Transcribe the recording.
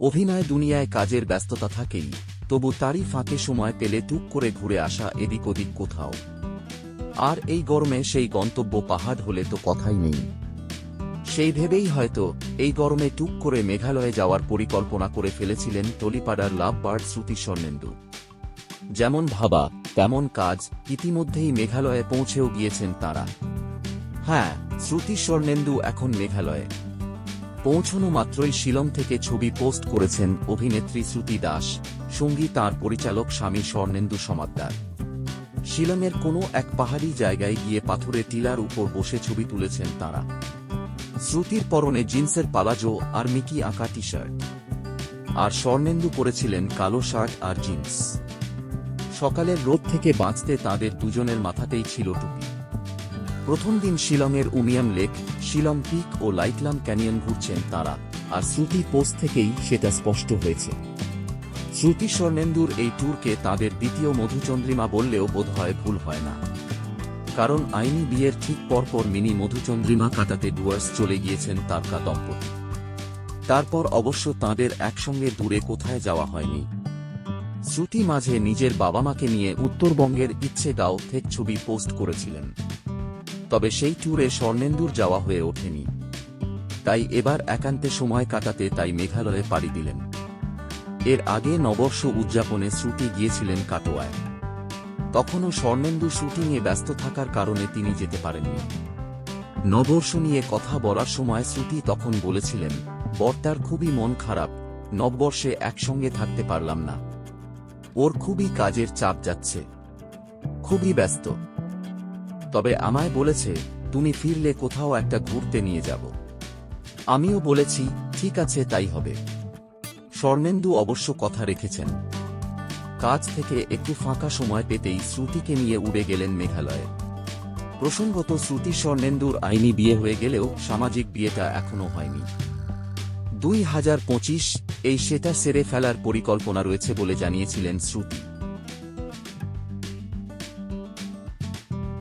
অভিনয় দুনিয়ায় কাজের ব্যস্ততা থাকেই তবু তারই ফাঁকে সময় পেলে টুক করে ঘুরে আসা এদিক ওদিক কোথাও। আর এই গরমে সেই গন্তব্য পাহাড় হলে তো কথাই নেই। সেই ভেবেই হয়তো এই গরমে টুক করে মেঘালয়ে যাওয়ার পরিকল্পনা করে ফেলেছিলেন টলিপাড়ার লাভ বার্ড শ্রুতি স্বর্ণেন্দু। যেমন ভাবা, তেমন কাজ ইতিমধ্যেই মেঘালয়ে পৌঁছেও গিয়েছেন তারা। হ্যাঁ শ্রুতি স্বর্ণেন্দু এখন মেঘালয়ে। পৌঁছনো মাত্রই শিলং থেকে ছবি পোস্ট করেছেন অভিনেত্রী শ্রুতি দাস, সঙ্গী তার পরিচালক স্বামী স্বর্ণেন্দু সমাদ্দার। শিলংয়ের কোনো এক পাহাড়ি জায়গায় গিয়ে পাথুরে টিলার উপর বসে ছবি তুলেছেন তারা। শ্রুতির পরনে জিন্সের পালাজো আর মিকি আঁকা টি শার্ট আর স্বর্ণেন্দু পরেছিলেন কালো শার্ট আর জিন্স। সকালের রোদ থেকে বাঁচতে তাদের দুজনের মাথাতেই ছিল টুপি। প্রথম দিন শিলংয়ের উমিয়াম লেক, শিলং পিক ও লাইটলাম ক্যানিয়ন ঘুরছেন তারা, আর শ্রুতি পোস্ট থেকেই সেটা স্পষ্ট হয়েছে। শ্রুতি স্বর্ণেন্দুর এই ট্যুরকে তাদের দ্বিতীয় মধুচন্দ্রিমা বললেও বোধহয় ভুল হয় না। কারণ আইনি বিয়ের ঠিক পরপর মিনি মধুচন্দ্রিমা কাটাতে ডুয়ার্স চলে গিয়েছেন তারকা দম্পতি। তারপর অবশ্য তাঁদের একসঙ্গে দূরে কোথায় যাওয়া হয়নি। শ্রুতি মাঝে নিজের বাবা মাকে নিয়ে উত্তরবঙ্গের ইচ্ছে গাঁও থেকে ছবি পোস্ট করেছিলেন। তবে সেই ট্যুরে স্বর্ণেন্দুর যাওয়া হয়ে ওঠেনি। তাই এবার একান্তে সময় কাটাতে তাই মেঘালয়ে পাড়ি দিলেন। এর আগে নববর্ষ উদযাপনে শ্রুতি গিয়েছিলেন কাটোয়ায়। তখনও স্বর্ণেন্দু শুটিংয়ে ব্যস্ত থাকার কারণে তিনি যেতে পারেননি। নববর্ষ নিয়ে কথা বলার সময় শ্রুতি তখন বলেছিলেন, বর্তার খুবই মন খারাপ, নববর্ষে একসঙ্গে থাকতে পারলাম না। ওর খুবই কাজের চাপ যাচ্ছে। খুবই ব্যস্ত। তবে আমায় বলেছে, তুমি ফিরলে কোথাও একটা ঘুরতে নিয়ে যাব। আমিও বলেছি, ঠিক আছে, তাই হবে। স্বর্ণেন্দু অবশ্য কথা রেখেছেন। কাজ থেকে একটু ফাঁকা সময় পেতেই শ্রুতিকে নিয়ে উড়ে গেলেন মেঘালয়ে। প্রসঙ্গত শ্রুতি স্বর্ণেন্দুর আইনি বিয়ে হয়ে গেলেও সামাজিক বিয়েটা এখনও হয়নি। দুই হাজার পঁচিশ এই সেটা সেরে ফেলার পরিকল্পনা রয়েছে বলে জানিয়েছিলেন শ্রুতি।